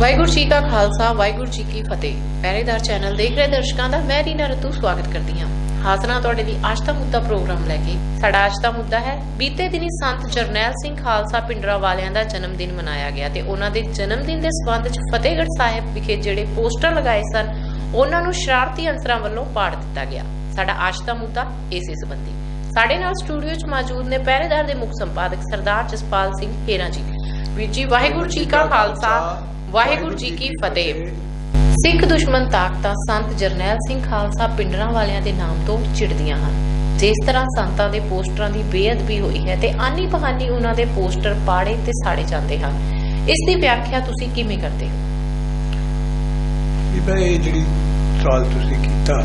ਵਾਹਿਗੁਰੂ ਜੀ ਕਾ ਖਾਲਸਾ, ਵਾਹਿਗੁਰੂ ਜੀ ਕੀ ਫਤਿਹ। ਪਹਿਰੇਦਾਰ ਚੈਨਲ ਦੇਖ ਰਹੇ ਦਰਸ਼ਕਾਂ ਦਾ ਮੈਂ ਰੀਨਾ ਰਤੂ ਸਵਾਗਤ ਕਰਦੀ ਹਾਂ। ਹਾਜ਼ਰਾਂ ਤੁਹਾਡੇ ਲਈ ਅੱਜ ਦਾ ਮੁੱਦਾ ਪ੍ਰੋਗਰਾਮ ਲੈ ਕੇ। ਸਾਡਾ ਅੱਜ ਦਾ ਮੁੱਦਾ ਹੈ, ਬੀਤੇ ਦਿਨੀ ਸੰਤ ਜਰਨੈਲ ਸਿੰਘ ਖਾਲਸਾ ਪਿੰਡਰਾ ਵਾਲਿਆਂ ਦਾ ਜਨਮ ਦਿਨ ਮਨਾਇਆ ਗਿਆ ਤੇ ਉਹਨਾਂ ਦੇ ਜਨਮ ਦਿਨ ਦੇ ਸਬੰਧ ਵਿੱਚ ਫਤਿਹਗੜ੍ਹ ਸਾਹਿਬ ਵਿਖੇ ਜਿਹੜੇ ਪੋਸਟਰ ਲਗਾਏ ਸਨ, ਉਹਨਾਂ ਨੂੰ ਸ਼ਰਾਰਤੀ ਅੰਸਰਾਂ ਵੱਲੋਂ ਪਾੜ ਦਿੱਤਾ ਗਿਆ। ਸਾਡਾ ਅੱਜ ਦਾ ਮੁੱਦਾ ਇਸੇ ਸੰਬੰਧੀ। ਸਾਡੇ ਨਾਲ ਸਟੂਡੀਓ 'ਚ ਮੌਜੂਦ ਨੇ ਪਹਿਰੇਦਾਰ ਦੇ ਮੁੱਖ ਸੰਪਾਦਕ ਸਰਦਾਰ ਜਸਪਾਲ ਸਿੰਘ ਹੇਰਾ ਜੀ। ਵੀਰ ਜੀ, ਵਾਹਿਗੁਰੂ ਜੀ ਕਾ ਖਾਲਸਾ ਵਾਹਿਗੁਰੂ ਜੀ ਕੀ ਫਤਿਹ। ਸਿੱਖ ਦੁਸ਼ਮਣ ਤਾਕਤਾਂ ਸੰਤ ਜਰਨੈਲ ਸਿੰਘ ਖਾਲਸਾ ਪਿੰਡਰਾਂ ਵਾਲਿਆਂ ਦੇ ਨਾਮ ਤੋਂ ਚਿੜਦੀਆਂ ਹਨ। ਜਿਸ ਤਰ੍ਹਾਂ ਸੰਤਾਂ ਦੇ ਪੋਸਟਰਾਂ ਦੀ ਬੇਅਦਬੀ ਹੋਈ ਹੈ ਤੇ ਆਨੀ ਬਹਾਨੀ ਉਹਨਾਂ ਦੇ ਪੋਸਟਰ ਪਾੜੇ ਤੇ ਸਾੜੇ ਜਾਂਦੇ ਹਨ। ਇਸ ਦੀ ਵਿਆਖਿਆ ਤੁਸੀਂ ਕਿਵੇਂ ਕਰਦੇ ਹੋ? ਇਹ ਜਿਹੜੀ ਸਵਾਲ ਤੁਸੀਂ ਕੀਤਾ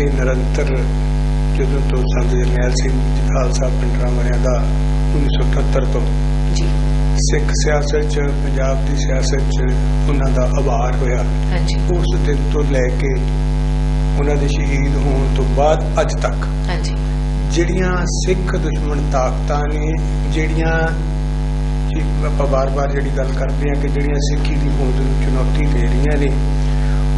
ਇਹ ਨਿਰੰਤਰ ਜਦੋਂ ਤੋਂ ਸੰਤ ਜਰਨੈਲ ਸਿੰਘ ਖਾਲਸਾ ਪਿੰਡਰਾਂ ਵਾਲਿਆਂ ਦਾ 1978 ਤੋਂ ਜੀ। ਸਿੱਖ ਸਿਆਸਤ 'ਚ ਪੰਜਾਬ ਦੀ ਸਿਆਸਤ 'ਚ ਉਹਨਾਂ ਦਾ ਆਭਾਰ ਹੋਇਆ। ਹਾਂਜੀ। ਉਸ ਦਿਨ ਤੋਂ ਲੈ ਕੇ ਉਹਨਾਂ ਦੇ ਸ਼ਹੀਦ ਹੋਣ ਤੋਂ ਬਾਅਦ ਅੱਜ ਤੱਕ ਹਾਂਜੀ। ਜਿਹੜੀਆਂ ਸਿੱਖ ਦੁਸ਼ਮਣ ਤਾਕਤਾਂ ਨੇ ਜਿਹੜੀਆਂ ਆਪਾਂ ਬਾਰ-ਬਾਰ ਜਿਹੜੀ ਗੱਲ ਕਰਦੇ ਆ ਕਿ ਜਿਹੜੀਆਂ ਸਿੱਖੀ ਦੀ ਹੋਂਦ ਨੂੰ ਚੁਣੌਤੀ ਦੇ ਰਹੀਆਂ ਨੇ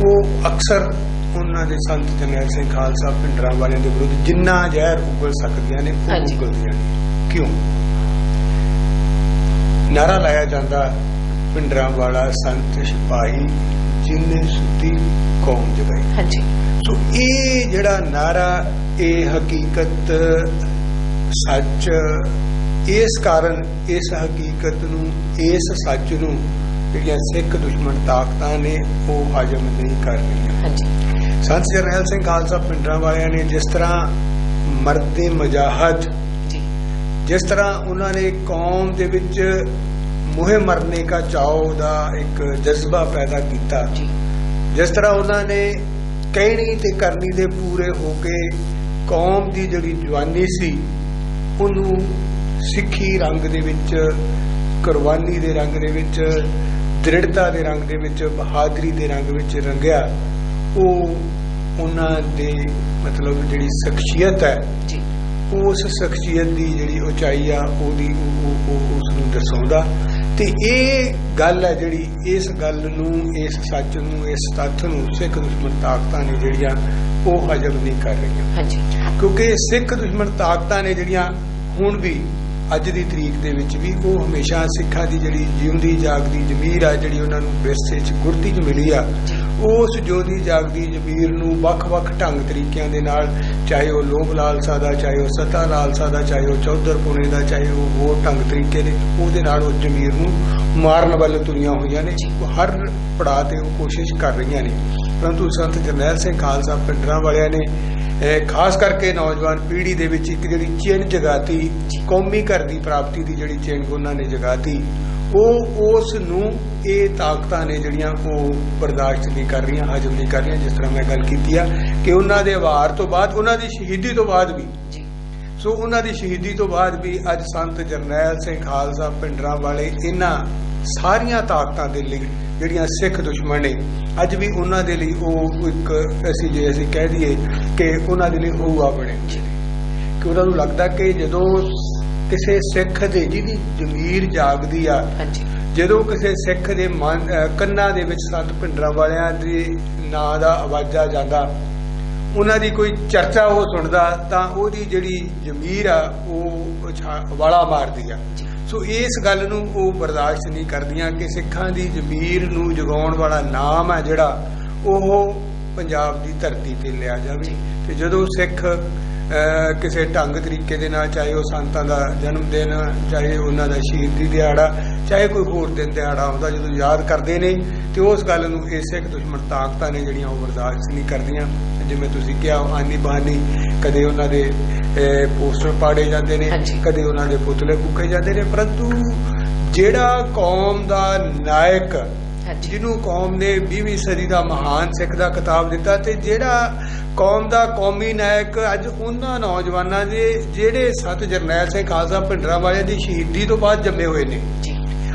ਉਹ ਅਕਸਰ ਉਹਨਾਂ ਦੇ ਸੰਤ ਜਰਨੈਲ ਸਿੰਘ ਖਾਲਸਾ ਪਿੰਡਰਾਂ ਵਾਲਿਆਂ ਦੇ ਵਿਰੁੱਧ ਜਿੰਨਾ ਜ਼ਹਿਰ ਉਗਲ ਸਕਦੀਆਂ ਨੇ ਉਹ। ਉਗਲਦੀਆਂ ਨੇ। ਕਿਉਂ? ਨਾਰਾ ਲਾਇਆ ਜਾਂਦਾ ਪਿੰਡਰਾਂ ਵਾਲਾ ਸੰਤ ਸਿਪਾਹੀ ਜਿਨੇ ਸੁੱਤੀ ਕੌਮ ਜਗਾਈ ਹਾਂਜੀ। ਸੋ ਇਹ ਜਿਹੜਾ ਨਾਰਾ ਇਹ ਹਕੀਕਤ ਸੱਚ ਇਸ ਕਾਰਨ ਇਸ ਹਕੀਕਤ ਨੂੰ ਇਸ ਸੱਚ ਨੂੰ ਜਿਹੜੀਆਂ ਸਿੱਖ ਦੁਸ਼ਮਣ ਤਾਕਤਾਂ ਨੇ ਉਹ ਹਜਮ ਨਹੀਂ ਕਰ ਰਹੀਆਂ। ਹਾਂਜੀ। ਸੰਤ ਜਰਨੈਲ ਸਿੰਘ ਖਾਲਸਾ ਪਿੰਡਰਾਂ ਵਾਲਿਆਂ ਨੇ ਜਿਸ ਤਰ੍ਹਾਂ ਮਰਦੇ ਮਜਾਹਦ ਜੀ ਜਿਸ ਤਰ੍ਹਾਂ ਉਹਨਾਂ ਨੇ ਕੌਮ ਦੇ ਵਿੱਚ ਮੁਹੇ ਮਰਨੇ ਦਾ ਚਾਅ ਦਾ ਇੱਕ ਜਜ਼ਬਾ ਪੈਦਾ ਕੀਤਾ। ਜਿਸ ਤਰ੍ਹਾਂ ਉਹਨਾਂ ਨੇ ਕਹਿਣੀ ਤੇ ਕਰਨੀ ਦੇ ਪੂਰੇ ਹੋ ਕੇ ਕੌਮ ਦੀ ਜਿਹੜੀ ਜਵਾਨੀ ਸੀ ਉਹਨੂੰ ਸਿੱਖੀ ਰੰਗ ਦੇ ਵਿੱਚ ਕੁਰਬਾਨੀ ਦੇ ਰੰਗ ਦੇ ਵਿੱਚ ਦ੍ਰਿੜਤਾ ਦੇ ਰੰਗ ਦੇ ਵਿੱਚ ਬਹਾਦਰੀ ਦੇ ਰੰਗ ਵਿੱਚ ਰੰਗਿਆ ਉਹ ਉਹਨਾਂ ਦੇ ਮਤਲਬ ਜਿਹੜੀ ਸ਼ਖਸੀਅਤ ਹੈ ਜੀ। ਉਸ ਸ਼ਖਸੀਅਤ ਦੀ ਜਿਹੜੀ ਉਚਾਈ ਆ ਉਹਦੀ ਉਹ- ਉਹ- ਉਹ ਉਸ ਨੂੰ ਦਰਸਾਉਂਦਾ। ਤੇ ਇਹ ਗੱਲ ਹੈ ਜਿਹੜੀ ਇਸ ਗੱਲ ਨੂੰ ਇਸ ਸੱਚ ਨੂੰ ਇਸ ਤੱਥ ਨੂੰ ਸਿੱਖ ਦੁਸ਼ਮਣ ਤਾਕਤਾਂ ਨੇ ਜਿਹੜੀਆਂ ਉਹ ਹਜਮ ਨਹੀਂ ਕਰ ਰਹੀਆਂ। ਹਾਂਜੀ। ਕਿਉਂਕਿ ਸਿੱਖ ਦੁਸ਼ਮਣ ਤਾਕਤਾਂ ਨੇ ਜਿਹੜੀਆਂ ਹੁਣ ਵੀ ਅੱਜ ਦੀ ਤਰੀਕ ਦੇ ਵਿੱਚ ਵੀ ਉਹ ਹਮੇਸ਼ਾ ਸਿੱਖਾਂ ਦੀ ਜਿਹੜੀ ਜਿਉਂਦੀ ਜਾਗਦੀ ਜ਼ਮੀਰ ਆ, ਜਿਹੜੀ ਉਹਨਾਂ ਨੂੰ ਵਿਰਸੇ 'ਚ ਗੁਰਤੀ 'ਚ ਮਿਲੀ ਆ, ਉਸ ਜਿਉਂਦੀ ਜਾਗਦੀ ਜ਼ਮੀਰ ਨੂੰ ਵੱਖ-ਵੱਖ ਢੰਗ ਤਰੀਕਿਆਂ ਦੇ ਨਾਲ ਚਾਹੇ ਉਹ ਲੋਭ ਲਾਲਸਾ ਦਾ, ਚਾਹੇ ਉਹ ਸਤਾ ਲਾਲਸਾ ਦਾ, ਚਾਹੇ ਉਹ ਚੌਧਰ ਪੁਨੇ ਦਾ, ਚਾਹੇ ਉਹ ਹੋਰ ਢੰਗ ਤਰੀਕੇ ਦੇ, ਉਹਦੇ ਨਾਲ ਉਸ ਜ਼ਮੀਰ ਨੂੰ ਮਾਰਨ ਵੱਲ ਤੁਰੀਆਂ ਹੋਈਆਂ ਨੇ। ਹਰ ਪੜਾਅ ਤੇ ਉਹ ਕੋਸ਼ਿਸ਼ ਕਰ ਰਹੀਆਂ ਨੇ। ਪਰੰਤੂ ਸੰਤ ਜਰਨੈਲ ਸਿੰਘ ਖਾਲਸਾ ਪਿੰਡਰਾਂ ਵਾਲਿਆਂ ਨੇ ਖਾਸ ਕਰਕੇ ਨੌਜਵਾਨ ਪੀੜ੍ਹੀ ਦੇ ਵਿੱਚ ਇੱਕ ਜਿਹੜੀ ਚਿੰਨ ਜਗਾਤੀ ਕੌਮੀ ਘਰ ਦੀ ਪ੍ਰਾਪਤੀ ਦੀ ਜਿਹੜੀ ਚਿੰਨ ਉਹਨਾਂ ਨੇ ਜਗਾਤੀ ਉਹ ਉਸ ਨੂੰ ਇਹ ਤਾਕਤਾਂ ਨੇ ਜਿਹੜੀਆਂ ਉਹ ਬਰਦਾਸ਼ਤ ਨਹੀਂ ਕਰ ਰਹੀਆਂ ਹਜਮ ਨਹੀਂ ਕਰ ਰਹੀਆਂ ਜਿਸ ਤਰ੍ਹਾਂ ਮੈਂ ਗੱਲ ਕੀਤੀ ਆ ਕਿ ਉਹਨਾਂ ਦੇ ਵਾਰ ਤੋਂ ਬਾਅਦ ਉਹਨਾਂ ਦੀ ਸ਼ਹੀਦੀ ਤੋਂ ਬਾਅਦ ਵੀ ਸੋ ਉਹਨਾਂ ਦੀ ਸ਼ਹੀਦੀ ਤੋਂ ਬਾਅਦ ਵੀ ਅੱਜ ਸੰਤ ਜਰਨੈਲ ਸਿੰਘ ਖਾਲਸਾ ਪਿੰਡਰਾਂ ਵਾਲੇ ਇਹਨਾਂ ਸਾਰੀਆਂ ਤਾਕਤਾਂ ਦੇ ਲਈ ਜਿਹੜੀਆਂ ਸਿੱਖ ਦੁਸ਼ਮਣ ਨੇ ਅੱਜ ਵੀ ਉਹਨਾਂ ਦੇ ਲਈ ਉਹ ਇੱਕ ਅਸੀਂ ਜੇ ਅਸੀਂ ਕਹਿ ਦਈਏ ਕਿ ਉਹਨਾਂ ਦੇ ਲਈ ਹੋਊਆ ਬਣੇ। ਕਿ ਉਹਨਾਂ ਨੂੰ ਲੱਗਦਾ ਕਿ ਜਦੋਂ ਕਿਸੇ ਸਿੱਖ ਦੇ ਜਿਹਦੀ ਜ਼ਮੀਰ ਜਾਗਦੀ ਆ ਜਦੋਂ ਕਿਸੇ ਸਿੱਖ ਦੇ ਮਨ ਕੰਨਾਂ ਦੇ ਵਿੱਚ ਸੰਤ ਪਿੰਡਰਾਂ ਵਾਲਿਆਂ ਦੇ ਨਾਂ ਦਾ ਆਵਾਜ਼ਾ ਜਾਂਦਾ ਉਹਨਾਂ ਦੀ ਕੋਈ ਚਰਚਾ ਉਹ ਸੁਣਦਾ ਤਾਂ ਉਹਦੀ ਜਿਹੜੀ ਜ਼ਮੀਰ ਆ ਉਹ ਵਾਲਾ ਮਾਰਦੀ ਆ। ਸੋ ਇਸ ਗੱਲ ਨੂੰ ਉਹ ਬਰਦਾਸ਼ਤ ਨਹੀਂ ਕਰਦੀਆਂ ਕਿ ਸਿੱਖਾਂ ਦੀ ਜ਼ਮੀਰ ਨੂੰ ਜਗਾਉਣ ਵਾਲਾ ਨਾਮ ਹੈ ਜਿਹੜਾ ਉਹ ਪੰਜਾਬ ਦੀ ਧਰਤੀ ਤੇ ਲਿਆ ਜਾਵੇ। ਤੇ ਜਦੋਂ ਸਿੱਖ ਕਿਸੇ ਢੰਗ ਤਰੀਕੇ ਦੇ ਨਾਲ ਚਾਹੇ ਉਹ ਸੰਤਾਂ ਦਾ ਜਨਮ ਦਿਨ ਚਾਹੇ ਉਹਨਾਂ ਦਾ ਸ਼ਹੀਦੀ ਦਿਹਾੜਾ ਚਾਹੇ ਕੋਈ ਹੋਰ ਦਿਨ ਦਿਹਾੜਾ ਆਉਂਦਾ ਜਦੋਂ ਯਾਦ ਕਰਦੇ ਨੇ ਤੇ ਉਸ ਗੱਲ ਨੂੰ ਇਹ ਸਿੱਖ ਦੁਸ਼ਮਣ ਤਾਕਤਾਂ ਨੇ ਜਿਹੜੀਆਂ ਉਹ ਬਰਦਾਸ਼ਤ ਨਹੀਂ ਕਰਦੀਆਂ। ਜਿਵੇਂ ਤੁਸੀਂ ਕਿਹਾ ਆਨੀ ਬਹਾਨੀ ਕਦੇ ਉਹਨਾਂ ਦੇ ਪੋਸਟਰ ਪਾੜੇ ਜਾਂਦੇ ਨੇ। ਕਦੇ ਉਹਨਾਂ ਦੇ ਪੁਤਲੇ ਫੂਕੇ ਜਾਂਦੇ ਨੇ। ਪਰੰਤੂ ਜਿਹੜਾ ਕੌਮ ਦਾ ਨਾਇਕ ਜਿਹਨੂੰ ਕੌਮ ਨੇ 20ਵੀਂ ਸਦੀ ਦਾ ਮਹਾਨ ਸਿੱਖ ਦਾ ਖਿਤਾਬ ਦਿੱਤਾ ਤੇ ਜਿਹੜਾ ਕੌਮ ਦਾ ਕੌਮੀ ਨਾਇਕ ਅੱਜ ਉਹਨਾਂ ਨੌਜਵਾਨਾਂ ਦੇ ਜਿਹੜੇ ਸਤ ਜਰਨੈਲ ਸਿੰਘ ਖਾਲਸਾ ਭਿੰਡਰਾਂ ਵਾਲਿਆਂ ਦੀ ਸ਼ਹੀਦੀ ਤੋਂ ਬਾਅਦ ਜੰਮੇ ਹੋਏ ਨੇ।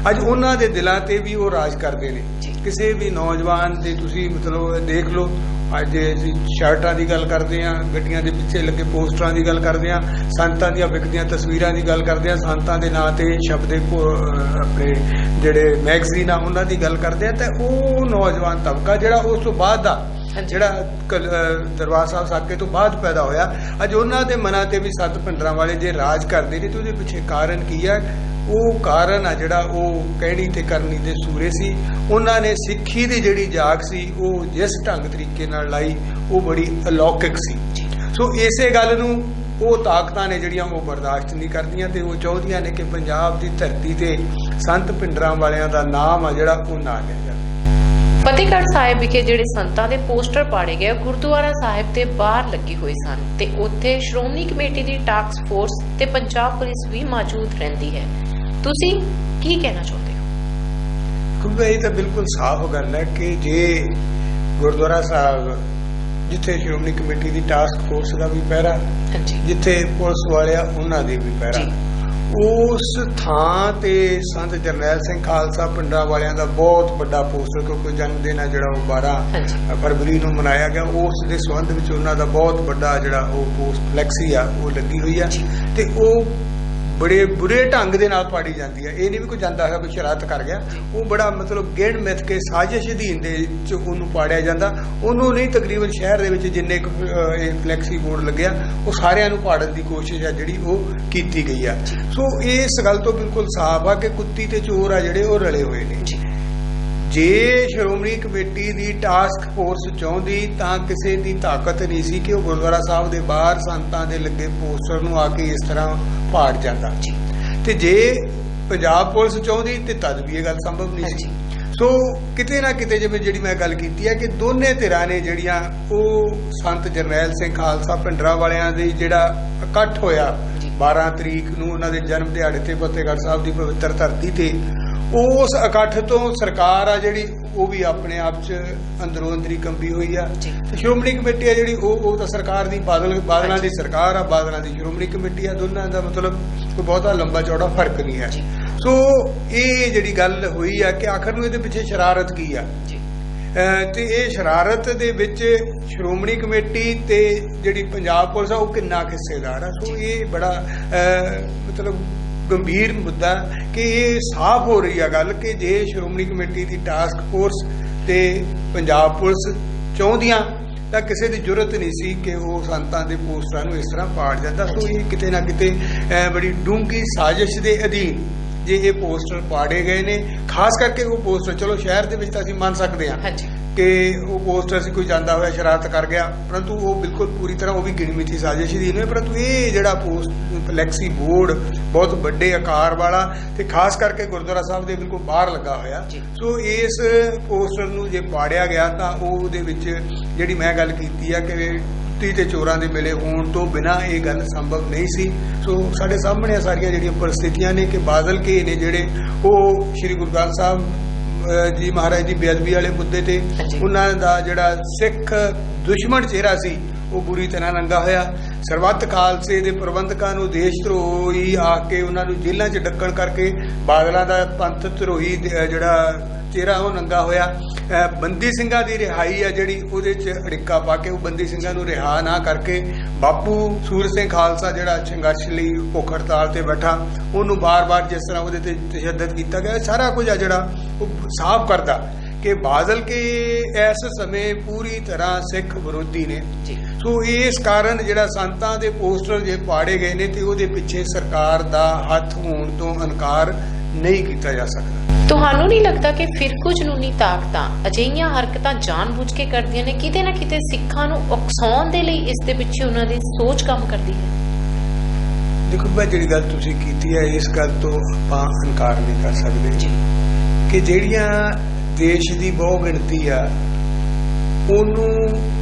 ਅੱਜ ਉਹਨਾਂ ਦੇ ਦਿਲਾਂ ਤੇ ਵੀ ਉਹ ਰਾਜ ਕਰਦੇ ਨੇ। ਕਿਸੇ ਵੀ ਨੌਜਵਾਨ ਦੇ ਤੁਸੀਂ ਮਤਲਬ ਦੇਖ ਲਓ ਅੱਜ ਜੇ ਅਸੀਂ ਸ਼ਰਟਾਂ ਦੀ ਗੱਲ ਕਰਦੇ ਹਾਂ ਗੱਡੀਆਂ ਦੇ ਪਿੱਛੇ ਲੱਗੇ ਪੋਸਟਰਾਂ ਦੀ ਗੱਲ ਕਰਦੇ ਹਾਂ ਸੰਤਾਂ ਦੀਆਂ ਵਿਕਦੀਆਂ ਤਸਵੀਰਾਂ ਦੀ ਗੱਲ ਕਰਦੇ ਹਾਂ ਸੰਤਾਂ ਦੇ ਨਾਂ ਤੇ ਅਹ ਆਪਣੇ ਜਿਹੜੇ ਮੈਗਜ਼ੀਨ ਆ ਉਹਨਾਂ ਦੀ ਗੱਲ ਕਰਦੇ ਆ ਤਾਂ ਉਹ ਨੌਜਵਾਨ ਤਬਕਾ ਜਿਹੜਾ ਉਸ ਤੋਂ ਬਾਅਦ ਦਾ। ਜਿਹੜਾ ਦਰਬਾਰ ਸਾਹਿਬ ਸਾਕੇ ਤੋਂ ਬਾਅਦ ਪੈਦਾ ਹੋਇਆ ਅੱਜ ਉਹਨਾਂ ਦੇ ਮਨਾਂ ਤੇ ਵੀ ਸੱਤ ਪਿੰਡਰਾਂ ਵਾਲੇ ਜੇ ਰਾਜ ਕਰਦੇ ਨੇ ਤੇ ਉਹਦੇ ਪਿੱਛੇ ਕਾਰਨ ਕੀ ਹੈ ਉਹ ਕਾਰਨ ਆ ਜਿਹੜਾ ਉਹ ਕਹਿਣੀ ਤੇ ਕਰਨੀ ਦੇ ਸੂਰੇ ਸੀ। ਉਹਨਾਂ ਨੇ ਸਿੱਖੀ ਦੀ ਜਿਹੜੀ ਜਾਗ ਸੀ, ਉਹ ਜਿਸ ਢੰਗ ਤਰੀਕੇ ਨਾਲ ਲਾਈ, ਉਹ ਬੜੀ ਅਲੌਕਿਕ ਸੀ। ਸੋ ਇਸੇ ਗੱਲ ਨੂੰ ਉਹ ਤਾਕਤਾਂ ਨੇ ਜਿਹੜੀਆਂ ਉਹ ਬਰਦਾਸ਼ਤ ਨਹੀਂ ਕਰਦੀਆਂ ਤੇ ਉਹ ਚਾਹੁੰਦੀਆਂ ਨੇ ਕਿ ਪੰਜਾਬ ਦੀ ਧਰਤੀ ਤੇ ਸੰਤ ਪਿੰਡਰਾਂ ਵਾਲਿਆਂ ਦਾ ਨਾਮ ਆ ਜਿਹੜਾ ਉਹ ਨਾ ਲਿਆ ਜਾਵੇ। ਫਤਿਹਗੜ੍ਹ ਸਾਹਿਬ ਵਿਖੇ ਜਿਹੜੇ ਸੰਤਾਂ ਦੇ ਪੋਸਟਰ ਪਾੜੇ ਗਏ ਗੁਰਦੁਆਰਾ ਸਾਹਿਬ ਦੇ ਬਾਹਰ ਲੱਗੇ ਹੋਏ ਸਨ ਤੇ ਉੱਥੇ ਸ਼੍ਰੋਮਣੀ ਕਮੇਟੀ ਦੀ ਟਾਸਕ ਫੋਰਸ ਤੇ ਪੰਜਾਬ ਪੁਲਿਸ ਵੀ ਮੌਜੂਦ ਰਹਿੰਦੀ ਹੈ। ਤੁਸੀਂ ਕੀ ਕਹਿਣਾ ਚਾਹੁੰਦੇ ਹੋ ਕਿਉਂਕਿ ਇਹ ਤਾਂ ਬਿਲਕੁਲ ਸਾਫ਼ ਗੱਲ ਹੈ ਕਿ ਜੇ ਗੁਰਦੁਆਰਾ ਸਾਹਿਬ ਜਿੱਥੇ ਸ਼੍ਰੋਮਣੀ ਕਮੇਟੀ ਦੀ ਟਾਸਕ ਫੋਰਸ ਦਾ ਵੀ ਪਹਿਰਾ ਜਿੱਥੇ ਪੁਲਿਸ ਵਾਲੇ ਆ ਉਹਨਾਂ ਦੇ ਵੀ ਪਹਿਰਾ। ਉਸ ਥਾਂ ਤੇ ਸੰਤ ਜਰਨੈਲ ਸਿੰਘ ਖਾਲਸਾ ਪਿੰਡਾਂ ਵਾਲਿਆਂ ਦਾ ਬਹੁਤ ਵੱਡਾ ਪੋਸਟਰ ਕਿਉਂਕਿ ਜਨਮ ਦਿਨ ਆ ਜਿਹੜਾ ਉਹ 12 ਹਾਂਜੀ ਫਰਵਰੀ ਨੂੰ ਮਨਾਇਆ ਗਿਆ ਉਸ ਦੇ ਸੰਬੰਧ ਵਿੱਚ ਉਹਨਾਂ ਦਾ ਬਹੁਤ ਵੱਡਾ ਜਿਹੜਾ ਉਹ ਪੋਸਟ ਫਲੈਕਸੀ ਆ ਉਹ ਲੱਗੀ ਹੋਈ ਆ। ਤੇ ਉਹ ਬੜੇ ਬੁਰੇ ਢੰਗ ਦੇ ਨਾਲ ਪਾੜੀ ਜਾਂਦੀ ਹੈ। ਇਹ ਨਹੀਂ ਵੀ ਕੋਈ ਜਾਂਦਾ ਹੈ ਕੋਈ ਸ਼ਰਾਰਤ ਕਰ ਗਿਆ। ਉਹ ਬੜਾ ਮਤਲਬ ਗੇੜ ਮਿੱਥ ਕੇ ਸਾਜ਼ਿਸ਼ ਅਧੀਨ ਦੇ ਚ ਉਹਨੂੰ ਪਾੜਿਆ ਜਾਂਦਾ। ਉਹਨੂੰ ਨਹੀਂ ਤਕਰੀਬਨ ਸ਼ਹਿਰ ਦੇ ਵਿੱਚ ਜਿੰਨੇ ਕੁ, ਅਹ, ਇਹ ਫਲੈਕਸੀ ਬੋਰਡ ਲੱਗਿਆ ਉਹ ਸਾਰਿਆਂ ਨੂੰ ਪਾੜਨ ਦੀ ਕੋਸ਼ਿਸ਼ ਆ ਜਿਹੜੀ ਉਹ ਕੀਤੀ ਗਈ ਆ ਸੋ ਇਸ ਗੱਲ ਤੋਂ ਬਿਲਕੁਲ ਸਾਫ਼ ਆ ਕਿ ਕੁੱਤੀ ਤੇ ਚੋਰ ਆ ਜਿਹੜੇ ਉਹ ਰਲੇ ਹੋਏ ਨੇ। ਜੀ ਸ਼੍ਰੋਮਣੀ ਕਮੇਟੀ ਦੀ ਟਾਸਕ ਫੋਰਸ ਚਾਹੁੰਦੀ ਤਾਂ ਕਿਸੇ ਦੀ ਤਾਕਤ ਨਹੀਂ ਸੀ ਕਿ ਉਹ ਗੁਰਦੁਆਰਾ ਸਾਹਿਬ ਦੇ ਬਾਹਰ ਸੰਤਾਂ ਦੇ ਲੱਗੇ ਪੋਸਟਰ ਨੂੰ ਆ ਕੇ ਇਸ ਤਰ੍ਹਾਂ ਪਾੜ ਜਾਂਦਾ। ਜੀ। ਤੇ ਜੇ ਪੰਜਾਬ ਪੁਲਿਸ ਚਾਹੁੰਦੀ ਤੇ ਤਦ ਵੀ ਇਹ ਗੱਲ ਸੰਭਵ ਨਹੀਂ ਸੀ। ਸੋ ਕਿਤੇ ਨਾ ਕਿਤੇ ਜਿਵੇਂ ਜਿਹੜੀ ਮੈਂ ਗੱਲ ਕੀਤੀ ਹੈ ਕਿ ਦੋਨੇ ਧਿਰਾਂ ਨੇ ਜਿਹੜੀਆਂ ਉਹ ਸੰਤ ਜਰਨੈਲ ਸਿੰਘ ਖਾਲਸਾ ਪਿੰਡਰਾ ਵਾਲਿਆਂ ਦੇ ਜਿਹੜਾ ਇਕੱਠ ਹੋਇਆ ਜੀ। 12 ਤਰੀਕ ਨੂੰ ਉਹਨਾਂ ਦੇ ਜਨਮ ਦਿਹਾੜੇ ਤੇ ਫਤਿਹਗੜ੍ਹ ਸਾਹਿਬ ਦੀ ਪਵਿੱਤਰ ਧਰਤੀ ਤੇ ਉਸ ਇਕੱਠ ਤੋਂ ਸਰਕਾਰ ਆ ਜਿਹੜੀ ਉਹ ਵੀ ਆਪਣੇ ਆਪ 'ਚ ਅੰਦਰੋਂ ਅੰਦਰੀ ਕੰਬੀ ਹੋਈ ਆ। ਤੇ ਸ਼੍ਰੋਮਣੀ ਕਮੇਟੀ ਆ ਜਿਹੜੀ ਉਹ ਉਹ ਤਾਂ ਸਰਕਾਰ ਦੀ ਬਾਦਲ ਬਾਦਲਾਂ ਦੀ ਸਰਕਾਰ ਆ ਬਾਦਲਾਂ ਦੀ ਸ਼੍ਰੋਮਣੀ ਕਮੇਟੀ ਆ ਦੋਨਾਂ ਦਾ ਮਤਲਬ ਕੋਈ ਬਹੁਤਾ ਲੰਬਾ ਚੌੜਾ ਫ਼ਰਕ ਨਹੀਂ ਹੈ। ਸੋ ਇਹ ਜਿਹੜੀ ਗੱਲ ਹੋਈ ਆ ਕਿ ਆਖਰ ਨੂੰ ਇਹਦੇ ਪਿੱਛੇ ਸ਼ਰਾਰਤ ਕੀ ਆ? ਤੇ ਇਹ ਸ਼ਰਾਰਤ ਦੇ ਵਿੱਚ ਸ਼੍ਰੋਮਣੀ ਕਮੇਟੀ ਤੇ ਜਿਹੜੀ ਪੰਜਾਬ ਪੁਲਿਸ ਆ ਉਹ ਕਿੰਨਾ ਹਿੱਸੇਦਾਰ ਆ? ਸੋ ਇਹ ਬੜਾ ਮਤਲਬ ਗੰਭੀਰ ਮੁੱਦਾ ਕਿ ਇਹ ਸਾਫ਼ ਹੋ ਰਹੀ ਆ ਗੱਲ ਕਿ ਜੇ ਸ਼੍ਰੋਮਣੀ ਕਮੇਟੀ ਦੀ ਟਾਸਕ ਫੋਰਸ ਤੇ ਪੰਜਾਬ ਪੁਲਿਸ ਚਾਹੁੰਦੀਆਂ, ਤਾਂ ਕਿਸੇ ਦੀ ਜ਼ਰੂਰਤ ਨਹੀਂ ਸੀ ਕਿ ਉਹ ਸੰਤਾਂ ਦੇ ਪੋਸਟਰਾਂ ਨੂੰ ਇਸ ਤਰ੍ਹਾਂ ਪਾੜ ਜਾਂਦਾ। ਸੋ ਇਹ ਕਿਤੇ ਨਾ ਕਿਤੇ ਬੜੀ ਡੂੰਘੀ ਸਾਜ਼ਿਸ਼ ਦੇ ਅਧੀਨ ਜੇ ਇਹ ਪੋਸਟਰ ਪਾੜੇ ਗਏ ਨੇ, ਖਾਸ ਕਰਕੇ ਉਹ ਪੋਸਟਰ, ਚਲੋ ਸ਼ਹਿਰ ਦੇ ਵਿੱਚ ਤਾਂ ਅਸੀਂ ਮੰਨ ਸਕਦੇ ਹਾਂ। ਹਾਂਜੀ। ਕਿ ਉਹ ਪੋਸਟਰ ਸੀ ਕੋਈ ਜਾਂਦਾ ਹੋਇਆ ਸ਼ਰਾਰਤ ਕਰ ਗਿਆ। ਪਰੰਤੂ ਉਹ ਬਿਲਕੁਲ ਪੂਰੀ ਤਰ੍ਹਾਂ ਉਹ ਵੀ ਗਿਣੀ ਮਿੱਥੀ ਸਾਜ਼ਿਸ਼ ਦੀ ਨਹੀਂ ਪਰੰਤੂ ਇਹ ਜਿਹੜਾ ਪੋਸਟ ਫਲੈਕਸੀ ਬੋਰਡ ਬਹੁਤ ਵੱਡੇ ਆਕਾਰ ਵਾਲਾ ਤੇ ਖਾਸ ਕਰਕੇ ਗੁਰਦੁਆਰਾ ਸਾਹਿਬ ਦੇ ਬਿਲਕੁਲ ਬਾਹਰ ਲੱਗਾ ਹੋਇਆ। ਸੋ ਇਸ ਪੋਸਟਰ ਨੂੰ ਜੇ ਪਾੜਿਆ ਗਿਆ ਤਾਂ ਉਹ ਉਹਦੇ ਵਿੱਚ ਜਿਹੜੀ ਮੈਂ ਗੱਲ ਕੀਤੀ ਆ ਕਿ ਕੁੱਤੀ ਤੇ ਚੋਰਾਂ ਦੇ ਮਿਲੇ ਹੋਣ ਤੋਂ ਬਿਨਾ ਇਹ ਗੱਲ ਸੰਭਵ ਨਹੀਂ ਸੀ। ਸੋ ਸਾਡੇ ਸਾਹਮਣੇ ਸਾਰੀਆਂ ਜਿਹੜੀਆਂ ਪਰਿਸਥਿਤੀਆਂ ਨੇ ਕਿ ਬਾਦਲ ਕੇ ਨੇ ਜਿਹੜੇ ਉਹ ਸ੍ਰੀ ਗੁਰੂ ਗ੍ਰੰਥ ਸਾਹਿਬ ਜੀ ਮਹਾਰਾਜ ਦੀ ਬੇਅਦਬੀ ਵਾਲੇ ਮੁੱਦੇ ਤੇ। ਉਹਨਾਂ ਦਾ ਜਿਹੜਾ ਸਿੱਖ ਦੁਸ਼ਮਣ ਚਿਹਰਾ ਸੀ ਉਹ ਬੁਰੀ ਤਰ੍ਹਾਂ ਨੰਗਾ ਹੋਇਆ ਸਰਬੱਤ ਖਾਲਸੇ ਦੇ ਪ੍ਰਬੰਧਕਾਂ ਨੂੰ ਦੇਸ਼ ਧਰੋਹੀ ਆ ਕੇ ਉਹਨਾਂ ਨੂੰ ਜੇਲ੍ਹਾਂ 'ਚ ਡੱਕਣ ਕਰਕੇ ਬਾਦਲਾਂ ਦਾ ਪੰਥ ਧਰੋਹੀ ਜਿਹੜਾ ਚਿਹਰਾ ਉਹ ਨੰਗਾ ਹੋਇਆ। ਬੰਦੀ ਸਿੰਘਾਂ ਦੀ ਰਿਹਾਈ ਆ ਜਿਹੜੀ ਉਹਦੇ 'ਚ ਅੜਿੱਕਾ ਪਾ ਕੇ ਉਹ ਬੰਦੀ ਸਿੰਘਾਂ ਨੂੰ ਰਿਹਾ ਨਾ ਕਰਕੇ ਬਾਪੂ ਸੂਰ ਸਿੰਘ ਖਾਲਸਾ ਜਿਹੜਾ ਸੰਘਰਸ਼ ਲਈ ਭੁੱਖ ਹੜਤਾਲ ਤੇ ਬੈਠਾ ਉਹਨੂੰ ਬਾਰ-ਬਾਰ ਜਿਸ ਤਰ੍ਹਾਂ ਉਹਦੇ ਤੇ ਤਸ਼ੱਦਦ ਕੀਤਾ ਗਿਆ ਸਾਰਾ ਕੁਝ ਆ ਜਿਹੜਾ ਉਹ ਸਾਫ਼ ਕਰਦਾ ਕਿ ਬਾਦਲ ਕੇ ਇਸ ਸਮੇਂ ਪੂਰੀ ਤਰ੍ਹਾਂ ਸਿੱਖ ਵਿਰੋਧੀ ਨੇ। ਸੋ ਇਸ ਕਾਰਨ ਜਿਹੜਾ ਸੰਤਾਂ ਦੇ ਪੋਸਟਰ ਜੇ ਪਾੜੇ ਗਏ ਨੇ ਤੇ ਉਹਦੇ ਪਿੱਛੇ ਸਰਕਾਰ ਦਾ ਹੱਥ ਹੋਣ ਤੋਂ ਇਨਕਾਰ ਨਹੀਂ ਕੀਤਾ ਜਾ ਸਕਦਾ। ਤੁਹਾਨੂੰ ਨਹੀਂ ਲੱਗਦਾ ਕਿ ਫਿਰਕੂ ਜਨੂਨੀ ਤਾਕਤਾਂ ਅਜਿਹੀਆਂ ਹਰਕਤਾਂ ਜਾਣਬੁੱਝ ਕੇ ਕਰਦੀਆਂ ਨੇ? ਕਿਤੇ ਨਾ ਕਿਤੇ ਸਿੱਖਾਂ ਨੂੰ ਉਕਸਾਉਣ ਦੇ ਲਈ ਇਸ ਦੇ ਪਿੱਛੇ ਉਹਨਾਂ ਦੀ ਸੋਚ ਕੰਮ ਕਰਦੀ ਹੈ। ਦੇਖੋ ਮੈਂ ਜਿਹੜੀ ਗੱਲ ਤੁਸੀਂ ਕੀਤੀ ਹੈ ਇਸ ਗੱਲ ਤੋਂ ਆਪਾਂ ਇਨਕਾਰ ਨਹੀਂ ਕਰ ਸਕਦੇ। ਜੀ। ਕਿ ਜਿਹੜੀਆਂ ਦੇਸ਼ ਦੀ ਬਹੁ ਗਿਣਤੀ ਆ ਉਹਨੂੰ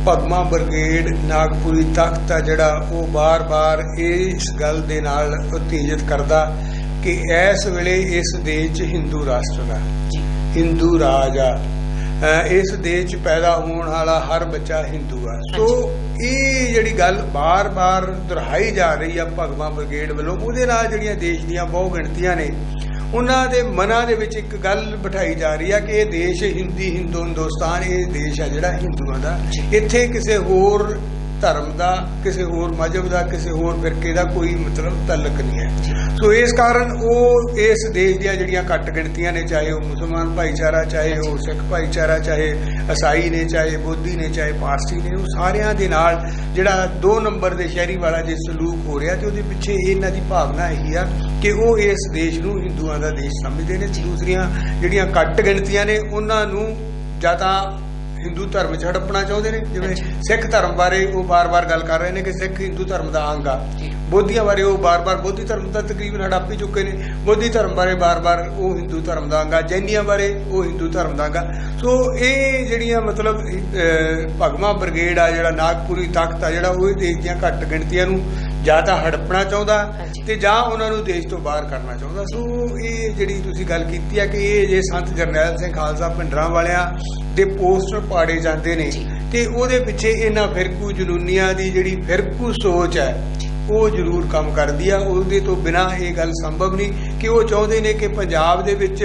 ਭਗਮਾ ਬ੍ਰਿਗੇਡ ਨਾਗਪੁਰੀ ਤਖਤ ਆ ਜਿਹੜਾ ਉਹ ਬਾਰ-ਬਾਰ ਇਸ ਗੱਲ ਦੇ ਨਾਲ ਉਤੇਜਿਤ ਕਰਦਾ ਕਿ ਇਸ ਵੇਲੇ ਇਸ ਦੇਸ਼ 'ਚ ਹਿੰਦੂ ਰਾਸ਼ਟਰ ਆ ਹਿੰਦੂ ਰਾਜ ਆ। ਇਸ ਦੇਸ਼ 'ਚ ਪੈਦਾ ਹੋਣ ਵਾਲਾ ਹਰ ਬੱਚਾ ਹਿੰਦੂ ਆ। ਸੋ ਇਹ ਜਿਹੜੀ ਗੱਲ ਬਾਰ-ਬਾਰ ਦੁਹਰਾਈ ਜਾ ਰਹੀ ਆ ਭਗਵਾਨ ਬ੍ਰਿਗੇਡ ਵੱਲੋਂ ਉਹਦੇ ਨਾਲ ਜਿਹੜੀਆਂ ਦੇਸ਼ ਦੀਆਂ ਬਹੁ ਗਿਣਤੀਆਂ ਨੇ ਉਹਨਾਂ ਦੇ ਮਨਾਂ ਦੇ ਵਿੱਚ ਇੱਕ ਗੱਲ ਬਿਠਾਈ ਜਾ ਰਹੀ ਆ ਕਿ ਇਹ ਦੇਸ਼ ਹਿੰਦੀ ਹਿੰਦੂ ਹਿੰਦੁਸਤਾਨ ਇਹ ਦੇਸ਼ ਆ ਜਿਹੜਾ ਹਿੰਦੂਆਂ ਦਾ। ਇੱਥੇ ਕਿਸੇ ਹੋਰ ਧਰਮ ਦਾ, ਕਿਸੇ ਹੋਰ ਮਜ਼ਹਬ ਦਾ, ਕਿਸੇ ਹੋਰ ਫਿਰਕੇ ਦਾ ਕੋਈ ਮਤਲਬ ਤਲਕ ਨਹੀਂ ਹੈ। ਸੋ ਇਸ ਕਾਰਨ ਉਹ ਇਸ ਦੇਸ਼ ਦੀਆਂ ਜਿਹੜੀਆਂ ਘੱਟ ਗਿਣਤੀਆਂ ਨੇ, ਚਾਹੇ ਉਹ ਮੁਸਲਮਾਨ ਭਾਈਚਾਰਾ, ਚਾਹੇ ਉਹ ਸਿੱਖ ਭਾਈਚਾਰਾ, ਚਾਹੇ ਈਸਾਈ ਨੇ, ਚਾਹੇ ਬੋਧੀ ਨੇ, ਚਾਹੇ ਪਾਰਸੀ ਨੇ, ਉਹ ਸਾਰਿਆਂ ਦੇ ਨਾਲ ਜਿਹੜਾ ਦੋ ਨੰਬਰ ਦੇ ਸ਼ਹਿਰੀ ਵਾਲਾ ਜੇ ਸਲੂਕ ਹੋ ਰਿਹਾ ਤੇ ਉਹਦੇ ਪਿੱਛੇ ਇਹਨਾਂ ਦੀ ਭਾਵਨਾ ਇਹੀ ਆ ਕਿ ਉਹ ਇਸ ਦੇਸ਼ ਨੂੰ ਹਿੰਦੂਆਂ ਦਾ ਦੇਸ਼ ਸਮਝਦੇ ਨੇ। ਦੂਸਰੀਆਂ ਜਿਹੜੀਆਂ ਘੱਟ ਗਿਣਤੀਆਂ ਨੇ, ਉਹਨਾਂ ਨੂੰ ਜਾਂ ਤਾਂ ਹਿੰਦੂ ਧਰਮ ਚ ਹੜਪਣਾ ਚਾਹੁੰਦੇ ਨੇ ਜਿਵੇਂ। ਸਿੱਖ ਧਰਮ ਬਾਰੇ ਉਹ ਬਾਰ-ਬਾਰ ਗੱਲ ਕਰ ਰਹੇ ਨੇ ਕਿ ਸਿੱਖ ਹਿੰਦੂ ਧਰਮ ਦਾ ਅੰਗ ਆ। ਬੋਧੀਆਂ ਬਾਰੇ ਉਹ ਬਾਰ-ਬਾਰ ਬੋਧੀ ਧਰਮ ਦਾ ਤਕਰੀਬਨ ਹੜਪ ਚੁੱਕੇ ਨੇ ਬੋਧੀ ਧਰਮ ਬਾਰੇ ਬਾਰ-ਬਾਰ ਉਹ ਹਿੰਦੂ ਧਰਮ ਦਾ ਅੰਗ ਆ ਜੈਨੀਆਂ ਬਾਰੇ ਉਹ ਹਿੰਦੂ ਧਰਮ ਦਾ ਅੰਗ ਆ ਸੋ ਇਹ ਜਿਹੜੀਆਂ ਮਤਲਬ ਭਗਵਾਂ ਬ੍ਰਿਗੇਡ ਆ ਜਿਹੜਾ ਨਾਗਪੁਰੀ ਤਖਤ ਆ ਜਿਹੜਾ ਉਹ ਦੇਸ਼ ਦੀਆਂ ਘੱਟ ਗਿਣਤੀਆਂ ਨੂੰ ਜਾਂ ਤਾਂ ਹੜਪਣਾ ਚਾਹੁੰਦਾ। ਤੇ ਜਾਂ ਉਹਨਾਂ ਨੂੰ ਦੇਸ਼ ਤੋਂ ਬਾਹਰ ਕਰਨਾ ਚਾਹੁੰਦਾ ਸੋ ਇਹ ਜਿਹੜੀ ਤੁਸੀਂ ਗੱਲ ਕੀਤੀ ਆ ਕਿ ਇਹ ਜੇ ਸੰਤ ਜਰਨੈਲ ਸਿੰਘ ਖਾਲਸਾ ਪਿੰਡਰਾਂ ਵਾਲਿਆਂ ਦੇ ਪੋਸਟਰ ਪਾੜੇ ਜਾਂਦੇ ਨੇ। ਤੇ ਉਹਦੇ ਪਿੱਛੇ ਇਹਨਾਂ ਫਿਰਕੂ ਜਨੂਨੀਆਂ ਦੀ ਜਿਹੜੀ ਫਿਰਕੂ ਸੋਚ ਹੈ ਉਹ ਜ਼ਰੂਰ ਕੰਮ ਕਰਦੀ ਆ ਉਹਦੇ ਤੋਂ ਬਿਨਾ ਇਹ ਗੱਲ ਸੰਭਵ ਨਹੀਂ ਕਿ ਉਹ ਚਾਹੁੰਦੇ ਨੇ ਕਿ ਪੰਜਾਬ ਦੇ ਵਿੱਚ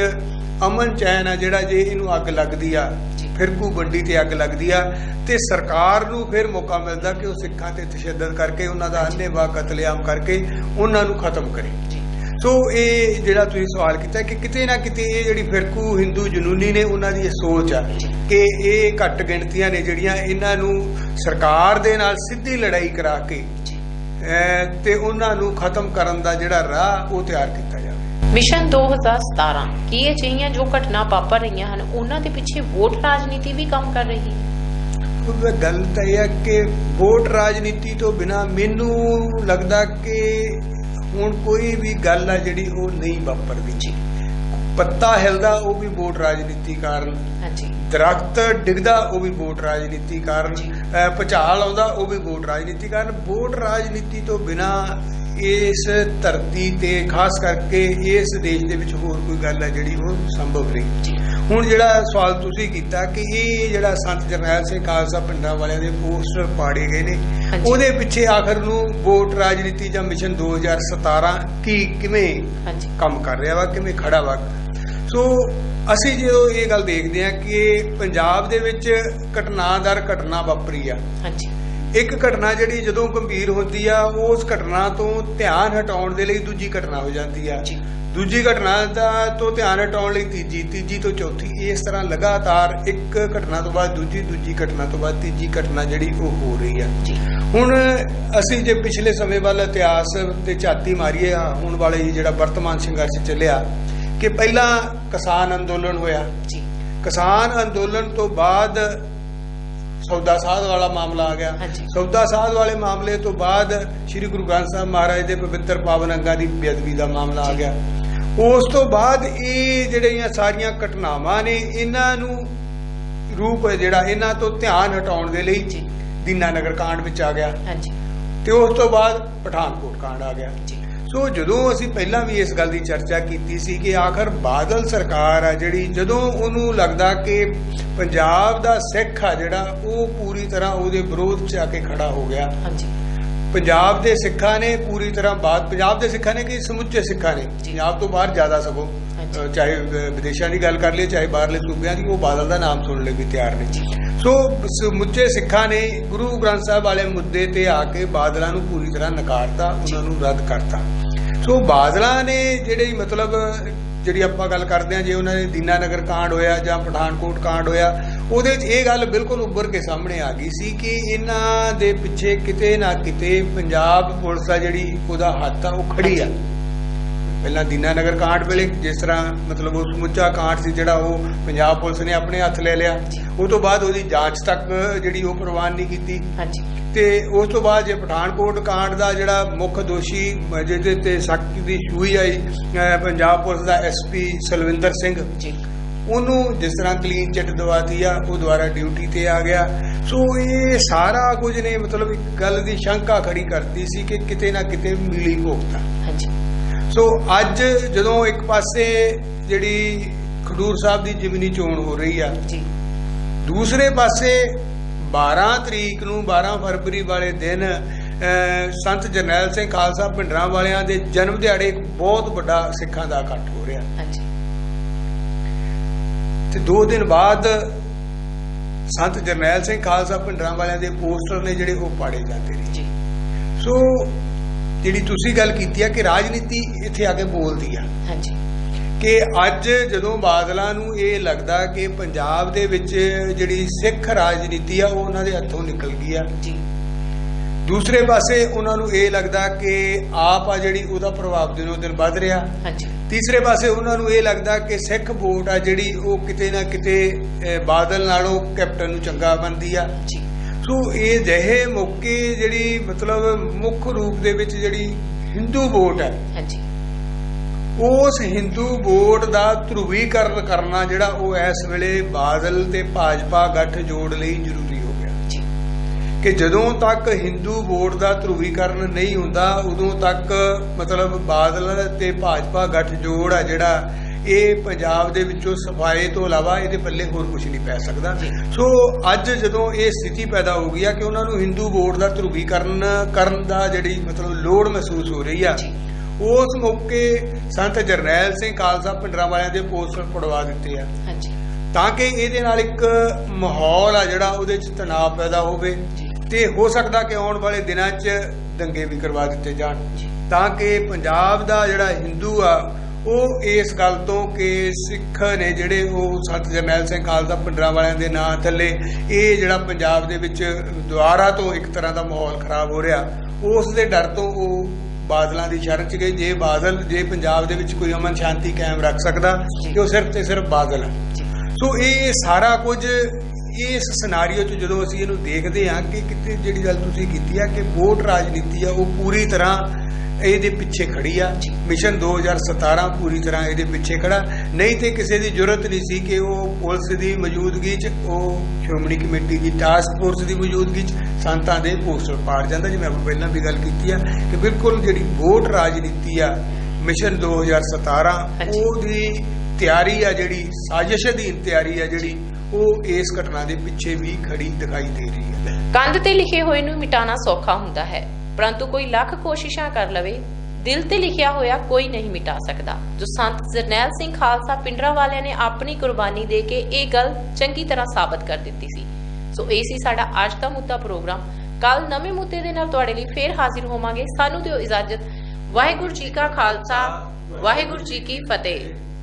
ਅਮਨ ਚੈਨ ਆ ਜਿਹੜਾ ਜੇ ਇਹਨੂੰ ਅੱਗ ਲੱਗਦੀ ਆ। ਫਿਰਕੂ ਬੰਡੀ ਤੇ ਅੱਗ ਲੱਗਦੀ ਆ ਤੇ ਸਰਕਾਰ ਨੂੰ ਫਿਰ ਮੌਕਾ ਮਿਲਦਾ ਕਿ ਉਹ ਸਿੱਖਾਂ ਤੇ ਤਸ਼ੱਦਦ ਕਰਕੇ ਉਹਨਾਂ ਦਾ ਅੰਨੇਵਾਹ ਕਤਲੇਆਮ ਕਰਕੇ ਉਹਨਾਂ ਨੂੰ ਖਤਮ ਕਰੇ। ਸੋ ਇਹ ਜਿਹੜਾ ਤੁਸੀਂ ਸਵਾਲ ਕੀਤਾ ਕਿ ਕਿਤੇ ਨਾ ਕਿਤੇ ਇਹ ਜਿਹੜੀ ਫਿਰਕੂ ਹਿੰਦੂ ਜਨੂਨੀ ਨੇ ਉਹਨਾਂ ਦੀ ਇਹ ਸੋਚ ਆ ਕਿ ਇਹ ਘੱਟ ਗਿਣਤੀਆਂ ਨੇ ਜਿਹੜੀਆਂ ਇਹਨਾਂ ਨੂੰ ਸਰਕਾਰ ਦੇ ਨਾਲ ਸਿੱਧੀ ਲੜਾਈ ਕਰਾ ਕੇ ਤੇ ਉਹਨਾਂ ਨੂੰ ਖਤਮ ਕਰਨ ਦਾ ਜਿਹੜਾ ਰਾਹ ਉਹ ਤਿਆਰ ਕੀਤਾ ਜਾਵੇ। ਮਿਸ਼ਨ 2017 ਕੀ ਇਹ ਜਿਹੀਆਂ ਜੋ ਘਟਨਾ ਵਾਪਰ ਰਹੀਆਂ ਹਨ ਉਹਨਾਂ ਦੇ ਪਿੱਛੇ ਵੋਟ ਰਾਜਨੀਤੀ ਵੀ ਕੰਮ ਕਰ ਰਹੀ ਹੈ? ਉਹ ਗੱਲ ਤਾਂ ਇਹ ਹੈ ਕਿ ਵੋਟ ਰਾਜਨੀਤੀ ਤੋਂ ਬਿਨਾ ਮੈਨੂੰ ਲੱਗਦਾ ਕਿ ਹੁਣ ਕੋਈ ਵੀ ਗੱਲ ਆ ਜਿਹੜੀ ਉਹ ਨਹੀਂ ਵਾਪਰਦੀ। ਜੀ। ਪੱਤਾ ਹਿਲਦਾ ਉਹ ਵੀ ਵੋਟ ਰਾਜਨੀਤੀ ਕਾਰਨ। ਹਾਂਜੀ। ਦਰਖਤ ਡਿੱਗਦਾ ਉਹ ਵੀ ਵੋਟ ਰਾਜਨੀਤੀ ਕਾਰਨ। ਭੁਚਾਲ ਆਉਂਦਾ ਉਹ ਵੀ ਵੋਟ ਰਾਜਨੀਤੀ ਕਾਰਨ। ਵੋਟ ਰਾਜਨੀਤੀ ਤੋਂ ਬਿਨਾ ਇਸ ਧਰਤੀ ਤੇ ਖਾਸ ਕਰਕੇ ਇਸ ਦੇਸ਼ ਦੇ ਵਿੱਚ ਹੋਰ ਕੋਈ ਗੱਲ ਹੈ ਜਿਹੜੀ ਉਹ ਸੰਭਵ ਨਹੀਂ। ਹੁਣ ਜਿਹੜਾ ਸਵਾਲ ਤੁਸੀਂ ਕੀਤਾ ਕਿ ਇਹ ਜਿਹੜਾ ਸੰਤ ਜਰਨੈਲ ਸਿੰਘ ਖਾਲਸਾ ਪਿੰਡਾਂ ਵਾਲਿਆਂ ਦੇ ਪੋਸਟਰ ਪਾੜੇ ਗਏ ਨੇ। ਉਹਦੇ ਪਿੱਛੇ ਆਖਰ ਨੂੰ ਵੋਟ ਰਾਜਨੀਤੀ ਜਾਂ ਮਿਸ਼ਨ 2017 ਕੀ ਕਿਵੇਂ ਕੰਮ ਕਰ ਰਿਹਾ ਵਾ ਕਿਵੇਂ ਖੜਾ ਵਾ? ਸੋ ਅਸੀਂ ਜਦੋਂ ਇਹ ਗੱਲ ਦੇਖਦੇ ਹਾਂ ਕਿ ਪੰਜਾਬ ਦੇ ਵਿੱਚ ਘਟਨਾਦਰ ਘਟਨਾ ਵਾਪਰੀ ਆ। ਹਾਂਜੀ। ਇੱਕ ਘਟਨਾ ਜਿਹੜੀ ਜਦੋਂ ਗੰਭੀਰ ਹੁੰਦੀ ਆ ਉਸ ਘਟਨਾ ਤੋਂ ਧਿਆਨ ਹਟਾਉਣ ਦੇ ਲਈ ਦੂਜੀ ਘਟਨਾ ਹੋ ਜਾਂਦੀ ਆ। ਜੀ। ਦੂਜੀ ਘਟਨਾ ਦਾ ਤੋਂ ਧਿਆਨ ਹਟਾਉਣ ਲਈ ਤੀਜੀ ਤੀਜੀ ਤੋਂ ਚੌਥੀ ਇਸ ਤਰ੍ਹਾਂ ਲਗਾਤਾਰ ਇੱਕ ਘਟਨਾ ਤੋਂ ਬਾਅਦ ਦੂਜੀ ਦੂਜੀ ਘਟਨਾ ਤੋਂ ਬਾਅਦ ਤੀਜੀ ਘਟਨਾ ਜਿਹੜੀ ਉਹ ਹੋ ਰਹੀ ਆ। ਜੀ। ਹੁਣ ਅਸੀਂ ਜੇ ਪਿਛਲੇ ਸਮੇਂ ਵੱਲ ਇਤਿਹਾਸ ਤੇ ਝਾਤੀ ਮਾਰੀਏ ਹੁਣ ਵਾਲੇ ਜਿਹੜਾ ਵਰਤਮਾਨ ਸੰਘਰਸ਼ ਚੱਲਿਆ ਕਿ ਪਹਿਲਾਂ ਕਿਸਾਨ ਅੰਦੋਲਨ ਹੋਇਆ। ਜੀ। ਕਿਸਾਨ ਅੰਦੋਲਨ ਤੋਂ ਬਾਅਦ ਸੌਦਾ ਸਾਧ ਵਾਲਾ ਮਾਮਲਾ ਆ ਗਿਆ। ਸੌਦਾ ਸਾਧ ਵਾਲੇ ਮਾਮਲੇ ਤੋਂ ਬਾਅਦ ਸ੍ਰੀ ਗੁਰੂ ਗ੍ਰੰਥ ਸਾਹਿਬ ਮਹਾਰਾਜ ਦੇ ਪਵਿੱਤਰ ਪਾਵਨ ਅੰਗਾਂ ਦੀ ਬੇਅਦਬੀ ਦਾ ਮਾਮਲਾ ਆ। ਗਿਆ ਉਸ ਤੋਂ ਬਾਅਦ ਇਹ ਜਿਹੜੀਆਂ ਸਾਰੀਆਂ ਘਟਨਾਵਾਂ ਨੇ ਇਹਨਾਂ ਨੂੰ ਰੂਪ ਜਿਹੜਾ ਇਹਨਾਂ ਤੋਂ ਧਿਆਨ ਹਟਾਉਣ ਦੇ ਲਈ। ਦੀਨਾਨਗਰ ਕਾਂਡ ਵਿੱਚ ਆ ਗਿਆ ਹਾਂਜੀ ਤੇ ਉਸ ਤੋਂ ਬਾਅਦ ਪਠਾਨਕੋਟ ਕਾਂਡ ਆ ਗਿਆ ਜੀ ਸੋ ਜਦੋਂ ਅਸੀਂ ਪਹਿਲਾਂ ਵੀ ਇਸ ਗੱਲ ਦੀ ਚਰਚਾ ਕੀਤੀ ਸੀ ਕਿ ਆਖਰ ਬਾਦਲ ਸਰਕਾਰ ਆ ਜਿਹੜੀ ਜਦੋਂ ਉਹਨੂੰ ਲੱਗਦਾ ਕਿ ਪੰਜਾਬ ਦਾ ਸਿੱਖ ਆ ਜਿਹੜਾ ਉਹ ਪੂਰੀ ਤਰ੍ਹਾਂ ਉਹਦੇ ਵਿਰੋਧ 'ਚ ਆ ਕੇ ਖੜਾ ਹੋ ਗਿਆ। ਹਾਂਜੀ। ਪੰਜਾਬ ਦੇ ਸਿੱਖਾਂ ਨੇ ਪੂਰੀ ਤਰ੍ਹਾਂ ਬਾਤ ਪੰਜਾਬ ਦੇ ਸਿੱਖਾਂ ਨੇ ਕਿ ਸਮੁੱਚੇ ਸਿੱਖਾਂ ਨੇ। ਪੰਜਾਬ ਤੋਂ ਬਾਹਰ ਜ਼ਿਆਦਾ ਸਗੋਂ ਚਾਹੇ ਵਿਦੇਸ਼ਾਂ ਦੀ ਗੱਲ ਕਰ ਲਈਏ ਚਾਹੇ ਬਾਹਰਲੇ ਸੂਬਿਆਂ ਦੀ ਉਹ ਬਾਦਲ ਦਾ ਨਾਮ ਸੁਣਨ ਲਈ ਵੀ ਤਿਆਰ ਨੇ। ਸੋ ਸਮੁੱਚੇ ਸਿੱਖਾਂ ਨੇ ਗੁਰੂ ਗ੍ਰੰਥ ਸਾਹਿਬ ਵਾਲੇ ਮੁੱਦੇ ਤੇ ਆ ਕੇ ਬਾਦਲਾਂ ਨੂੰ ਪੂਰੀ ਤਰ੍ਹਾਂ ਨਕਾਰਤਾ, ਉਹਨਾਂ ਨੂੰ ਰੱਦ ਕਰਤਾ। ਸੋ ਬਾਦਲਾਂ ਨੇ ਜਿਹੜੇ ਮਤਲਬ ਜਿਹੜੀ ਆਪਾਂ ਗੱਲ ਕਰਦੇ ਹਾਂ, ਜੇ ਉਹਨਾਂ ਦੇ ਦੀਨਾਨਗਰ ਕਾਂਡ ਹੋਇਆ ਜਾਂ ਪਠਾਨਕੋਟ ਕਾਂਡ ਹੋਇਆ, ਉਹਦੇ ਚ ਇਹ ਗੱਲ ਬਿਲਕੁਲ ਉੱਭਰ ਕੇ ਸਾਹਮਣੇ ਆ ਗਈ ਸੀ ਕਿ ਇਹਨਾਂ ਦੇ ਪਿੱਛੇ ਕਿਤੇ ਨਾ ਕਿਤੇ ਪੰਜਾਬ ਪੁਲਿਸ ਆ ਜਿਹੜੀ ਉਹਦਾ ਹੱਥ ਆ, ਉਹ ਖੜੀ ਆ। ਪਹਿਲਾਂ ਦੀਨਾਨਗਰ ਕਾਂਡ ਵੇਲੇ ਜਿਸ ਤਰ੍ਹਾਂ ਮਤਲਬ ਉਹ ਸਮੁੱਚਾ ਕਾਂਡ ਸੀ ਜਿਹੜਾ ਉਹ ਪੰਜਾਬ ਪੁਲਿਸ ਨੇ ਆਪਣੇ ਹੱਥ ਲੈ ਲਿਆ। ਉਹ ਤੋਂ ਬਾਅਦ ਉਹਦੀ ਜਾਂਚ ਤੱਕ ਜਿਹੜੀ ਉਹ ਪ੍ਰਵਾਨ ਨਹੀਂ ਕੀਤੀ। ਹਾਂਜੀ। ਤੇ ਉਸ ਤੋਂ ਬਾਅਦ ਜੇ ਪਠਾਨਕੋਟ ਕਾਂਡ ਦਾ ਜਿਹੜਾ ਮੁੱਖ ਦੋਸ਼ੀ ਜਿਹਦੇ ਤੇ ਸਖਤ ਦੀ ਸੂਈ ਆਈ ਪੰਜਾਬ ਪੁਲਿਸ ਦਾ ਐਸਪੀ ਸਲਵਿੰਦਰ ਸਿੰਘ। ਜੀ। ਉਹਨੂੰ ਜਿਸ ਤਰ੍ਹਾਂ ਕਲੀਨ ਚਿੱਟ ਦਵਾਤੀ ਆ ਉਹ ਦੁਆਰਾ ਡਿਊਟੀ ਤੇ ਆ ਗਿਆ। ਸੋ ਇਹ ਸਾਰਾ ਕੁਝ ਨੇ ਮਤਲਬ ਇੱਕ ਗੱਲ ਦੀ ਸ਼ੰਕਾ ਖੜੀ ਕਰਤੀ ਸੀ ਕਿ ਕਿਤੇ ਨਾ ਕਿਤੇ ਮਿਲੀ ਭੋਗਤਾ ਸੋ ਅੱਜ ਜਦੋਂ ਇੱਕ ਪਾਸੇ ਜਿਹੜੀ ਖਡੂਰ ਸਾਹਿਬ ਦੀ ਜਿਮਨੀ ਚੋਣ ਹੋ ਰਹੀ ਆ ਜੀ। ਦੂਸਰੇ ਪਾਸੇ 12 ਤਰੀਕ ਨੂੰ 12 ਫਰਵਰੀ ਵਾਲੇ ਦਿਨ ਸੰਤ ਜਰਨੈਲ ਸਿੰਘ ਖਾਲਸਾ ਭਿੰਡਰਾਂ ਵਾਲਿਆਂ ਦੇ ਜਨਮ ਦਿਹਾੜੇ ਇੱਕ ਬਹੁਤ ਵੱਡਾ ਸਿੱਖਾਂ ਦਾ ਇਕੱਠ ਹੋ ਰਿਹਾ। ਹਾਂਜੀ। ਤੇ ਦੋ ਦਿਨ ਬਾਅਦ ਸੰਤ ਜਰਨੈਲ ਸਿੰਘ ਖਾਲਸਾ ਭਿੰਡਰਾਂ ਵਾਲਿਆਂ ਦੇ ਪੋਸਟਰ ਨੇ ਜਿਹੜੇ ਉਹ ਪਾੜੇ ਜਾਂਦੇ ਨੇ। ਜੀ। ਸੋ ਜਿਹੜੀ ਤੁਸੀਂ ਗੱਲ ਕੀਤੀ ਆ ਕਿ ਰਾਜਨੀਤੀ ਇੱਥੇ ਆ ਕੇ ਬੋਲਦੀ ਆ। ਹਾਂਜੀ। ਕਿ ਅੱਜ ਜਦੋਂ ਬਾਦਲਾਂ ਨੂੰ ਇਹ ਲੱਗਦਾ ਕਿ ਪੰਜਾਬ ਦੇ ਵਿੱਚ ਜਿਹੜੀ ਸਿੱਖ ਰਾਜਨੀਤੀ ਆ ਉਹ ਉਹਨਾਂ ਦੇ ਹੱਥੋਂ ਨਿਕਲ ਗਈ ਆ। ਜੀ। ਦੂਸਰੇ ਪਾਸੇ ਉਹਨਾਂ ਨੂੰ ਇਹ ਲੱਗਦਾ ਕਿ ਆਪ ਆ ਜਿਹੜੀ ਉਹਦਾ ਪ੍ਰਭਾਵ ਦਿਨੋਂ ਦਿਨ ਵੱਧ ਰਿਹਾ। ਹਾਂਜੀ। ਤੀਸਰੇ ਪਾਸੇ ਉਹਨਾਂ ਨੂੰ ਇਹ ਲੱਗਦਾ ਕਿ ਸਿੱਖ ਵੋਟ ਆ ਜਿਹੜੀ ਉਹ ਕਿਤੇ ਨਾ ਕਿਤੇ ਬਾਦਲ ਨਾਲੋਂ ਕੈਪਟਨ ਨੂੰ ਚੰਗਾ ਬਣਦੀ ਆ। ਜੀ। ਸੋ ਇਹ ਜਿਹੇ ਮੌਕੇ ਜਿਹੜੀ ਮਤਲਬ ਮੁੱਖ ਰੂਪ ਦੇ ਵਿੱਚ ਜਿਹੜੀ ਹਿੰਦੂ ਵੋਟ ਹੈ ਹਾਂਜੀ। ਉਸ ਹਿੰਦੂ ਵੋਟ ਦਾ ਧਰੂਵੀਕਰਨ ਕਰਨਾ ਜਿਹੜਾ ਉਹ ਇਸ ਵੇਲੇ ਬਾਦਲ ਤੇ ਭਾਜਪਾ ਗੱਠ ਜੋੜ ਲਈ ਜ਼ਰੂਰੀ ਹੋ ਗਿਆ। ਜੀ। ਕਿ ਜਦੋਂ ਤੱਕ ਹਿੰਦੂ ਵੋਟ ਦਾ ਧਰੂਵੀਕਰਨ ਨਹੀਂ ਹੁੰਦਾ ਉਦੋਂ ਤੱਕ ਮਤਲਬ ਬਾਦਲ ਤੇ ਭਾਜਪਾ ਗੱਠ ਜੋੜ ਆ ਜਿਹੜਾ ਇਹ ਪੰਜਾਬ ਦੇ ਵਿੱਚੋਂ ਸਫਾਏ ਤੋਂ ਇਲਾਵਾ ਇਹਦੇ ਪੱਲੇ ਹੋਰ ਕੁਝ ਨਹੀਂ ਪੈ ਸਕਦਾ। ਸੋ ਅੱਜ ਜਦੋਂ ਇਹ ਸਥਿਤੀ ਪੈਦਾ ਹੋ ਗਈ ਆ ਕਿ ਉਹਨਾਂ ਨੂੰ ਹਿੰਦੂ ਵੋਟ ਦਾ ਧਰੂਵੀਕਰਨ ਕਰਨ ਦਾ ਜਿਹੜੀ ਮਤਲਬ ਲੋੜ ਮਹਿਸੂਸ ਹੋ ਰਹੀ ਆ। ਉਸ ਮੌਕੇ ਸੰਤ ਜਰਨੈਲ ਸਿੰਘ ਖਾਲਸਾ ਪਿੰਡਰਾਂ ਵਾਲਿਆਂ ਦੇ ਪੋਸਟਰ ਪੜਵਾ ਦਿੱਤੇ ਆ ਹਾਂਜੀ ਤਾਂ ਕਿ ਇਹਦੇ ਨਾਲ ਇੱਕ ਮਾਹੌਲ ਆ ਜਿਹੜਾ ਉਹਦੇ ਚ ਤਣਾਅ ਪੈਦਾ ਹੋਵੇ। ਤੇ ਹੋ ਸਕਦਾ ਕਿ ਆਉਣ ਵਾਲੇ ਦਿਨਾਂ 'ਚ ਦੰਗੇ ਵੀ ਕਰਵਾ ਦਿੱਤੇ ਜਾਣ। ਤਾਂ ਕਿ ਪੰਜਾਬ ਦਾ ਜਿਹੜਾ ਹਿੰਦੂ ਆ ਉਹ ਇਸ ਗੱਲ ਤੋਂ ਕਿ ਸਿੱਖ ਨੇ ਜਿਹੜੇ ਉਹ ਸਤ ਜਰਨੈਲ ਸਿੰਘ ਖਾਲਸਾ ਪਿੰਡਰਾਂ ਵਾਲਿਆਂ ਦੇ ਨਾਂ ਥੱਲੇ ਇਹ ਜਿਹੜਾ ਪੰਜਾਬ ਦੇ ਵਿੱਚ ਦੁਆਰਾ ਤੋਂ ਇੱਕ ਤਰ੍ਹਾਂ ਦਾ ਮਾਹੌਲ ਖਰਾਬ ਹੋ ਰਿਹਾ ਉਸ ਦੇ ਡਰ ਤੋਂ ਉਹ ਬਾਦਲਾਂ ਦੀ ਸ਼ਰਨ 'ਚ ਗਏ। ਜੇ ਬਾਦਲ ਜੇ ਪੰਜਾਬ ਦੇ ਵਿੱਚ ਕੋਈ ਅਮਨ ਸ਼ਾਂਤੀ ਕਾਇਮ ਰੱਖ ਸਕਦਾ। ਤੇ ਉਹ ਸਿਰਫ ਤੇ ਸਿਰਫ ਬਾਦਲ ਸੋ ਇਹ ਸਾਰਾ ਕੁਝ ਇਸ ਸਿਨਾਰੀਓ 'ਚ ਜਦੋਂ ਅਸੀਂ ਇਹਨੂੰ ਦੇਖਦੇ ਹਾਂ ਕਿ ਕਿਤੇ ਜਿਹੜੀ ਗੱਲ ਤੁਸੀਂ ਕੀਤੀ ਆ ਕਿ ਵੋਟ ਰਾਜਨੀਤੀ ਆ ਉਹ ਪੂਰੀ ਤਰ੍ਹਾਂ ਇਹਦੇ ਪਿੱਛੇ ਖੜੀ ਆ। ਮਿਸ਼ਨ 2017 ਪੂਰੀ ਤਰ੍ਹਾਂ ਇਹਦੇ ਪਿੱਛੇ ਖੜਾ। ਨਹੀਂ ਤੇ ਕਿਸੇ ਦੀ ਜ਼ਰੂਰਤ ਨਹੀਂ ਸੀ ਕਿ ਉਹ ਪੁਲਿਸ ਦੀ ਮੌਜੂਦਗੀ 'ਚ ਉਹ ਸ਼੍ਰੋਮਣੀ ਕਮੇਟੀ ਦੀ ਟਾਸਕ ਫੋਰਸ ਦੀ ਮੌਜੂਦਗੀ 'ਚ ਸੰਤਾਂ ਦੇ ਪੋਸਟਰ ਪਾੜ ਜਾਂਦਾ। ਜਿਵੇਂ ਆਪਾਂ ਪਹਿਲਾਂ ਵੀ ਗੱਲ ਕੀਤੀ ਆ ਕਿ ਬਿਲਕੁਲ ਜਿਹੜੀ ਵੋਟ ਰਾਜਨੀਤੀ ਆ ਮਿਸ਼ਨ 2017 ਹਾਂਜੀ। ਉਹਦੀ ਤਿਆਰੀ ਆ ਜਿਹੜੀ ਸਾਜ਼ਿਸ਼ ਅਧੀਨ ਤਿਆਰੀ ਆ ਜਿਹੜੀ ਉਹ ਇਸ ਘਟਨਾ ਦੇ ਪਿੱਛੇ ਵੀ ਖੜੀ ਦਿਖਾਈ ਦੇ ਰਹੀ ਹੈ। ਕੰਧ ਤੇ ਲਿਖੇ ਹੋਏ ਨੂੰ ਮਿਟਾਣਾ ਸੌਖਾ ਹੁੰਦਾ ਹੈ। ਪਰੰਤੂ ਕੋਈ ਲੱਖ ਕੋਸ਼ਿਸ਼ਾਂ ਕਰ ਲਵੇ, ਦਿਲ ਤੇ ਲਿਖਿਆ ਹੋਇਆ ਕੋਈ ਨਹੀਂ ਮਿਟਾ ਸਕਦਾ। ਜੋ ਸੰਤ ਜਰਨੈਲ ਸਿੰਘ ਖਾਲਸਾ ਪਿੰਡਰਾਂ ਵਾਲਿਆਂ ਨੇ ਆਪਣੀ ਕੁਰਬਾਨੀ ਦੇ ਕੇ ਇਹ ਗੱਲ ਚੰਗੀ ਤਰ੍ਹਾਂ ਸਾਬਤ ਕਰ ਦਿੱਤੀ ਸੀ। ਸੋ ਇਹ ਸੀ ਸਾਡਾ ਅੱਜ ਦਾ ਮੁੱਦਾ ਪ੍ਰੋਗਰਾਮ। ਕੱਲ ਨਵੇਂ ਮੁੱਦੇ ਦੇ ਨਾਲ ਤੁਹਾਡੇ ਲਈ ਫੇਰ ਹਾਜ਼ਰ ਹੋਵਾਂਗੇ। ਸਾਨੂੰ ਦਿਓ ਇਜਾਜ਼ਤ। ਵਾਹਿਗੁਰੂ ਜੀ ਕਾ ਖਾਲਸਾ, ਵਾਹਿਗੁਰੂ ਜੀ ਕੀ ਫਤਿਹ।